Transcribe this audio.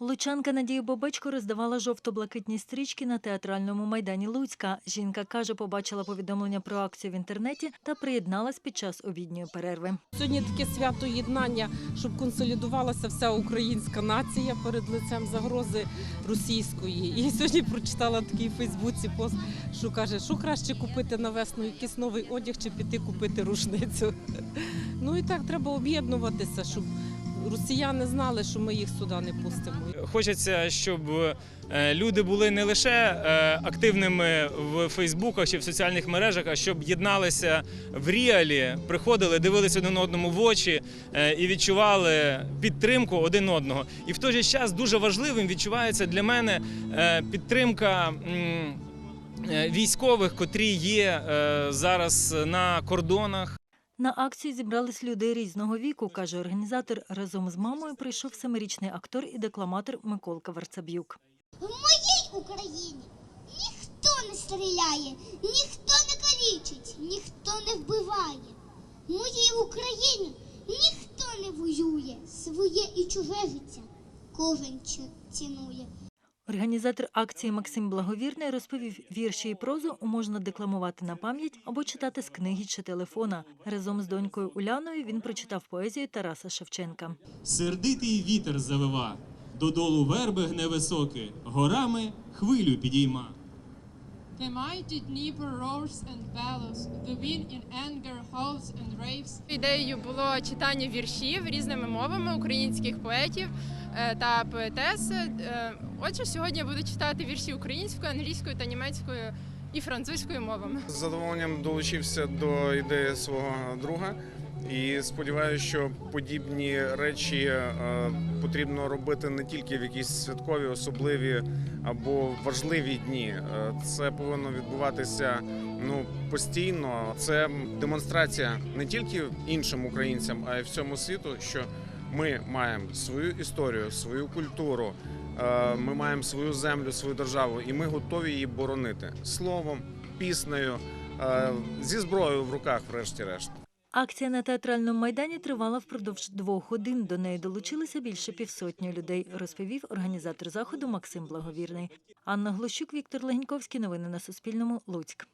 Лучанка Надія Бобечко роздавала жовто-блакитні стрічки на театральному майдані Луцька. Жінка каже, побачила повідомлення про акцію в інтернеті та приєдналась під час обідньої перерви. Сьогодні таке свято єднання, щоб консолідувалася вся українська нація перед лицем загрози російської. І сьогодні прочитала такий Фейсбуці пост, що каже, що краще купити на весну якийсь новий одяг чи піти купити рушницю. Ну і так треба об'єднуватися, щоб росіяни знали, що ми їх сюди не пустимо. Хочеться, щоб е, люди були не лише е, активними в Фейсбуках чи в соціальних мережах, а щоб єдналися в реалі, приходили, дивилися один одному в очі е, і відчували підтримку один одного. І в той же час дуже важливим відчувається для мене підтримка. Військових, котрі є зараз на кордонах, На акцію зібрались люди різного віку, каже організатор. Разом з мамою прийшов семирічний актор і декламатор Миколка Варцаб'юк. В моїй Україні ніхто не стріляє, ніхто не калічить, ніхто не вбиває. В моїй Україні ніхто не воює, своє і чуже життя кожен цінує. Організатор акції Максим Благовірний розповів, вірші і прозу можна декламувати на пам'ять або читати з книги чи телефона. Разом з донькою Уляною він прочитав поезію Тараса Шевченка. Сердитий вітер завива, додолу верби гне високи, горами хвилю підійма. The mighty Dnieper roars and bellows, the wind in anger howls and raves. Ідеєю було читання віршів різними мовами українських поетів та поетес. Е, Отже, сьогодні я буду читати вірші українською, англійською та німецькою і французькою мовами. З задоволенням долучився до ідеї свого друга і сподіваюся, що подібні речі е, потрібно робити не тільки в якісь святкові, особливі або важливі дні. Е, Це повинно відбуватися ну постійно. Це демонстрація не тільки іншим українцям, а й всьому світу, що ми маємо свою історію, свою культуру. е, Ми маємо свою землю, свою державу, і ми готові її боронити словом, піснею, е, зі зброєю в руках, врешті-решт. Акція на театральному майдані тривала впродовж двох годин. До неї долучилися більше півсотні людей, розповів організатор заходу Максим Благовірний. Анна Глущук, Віктор Легеньковський. Новини на Суспільному. Луцьк.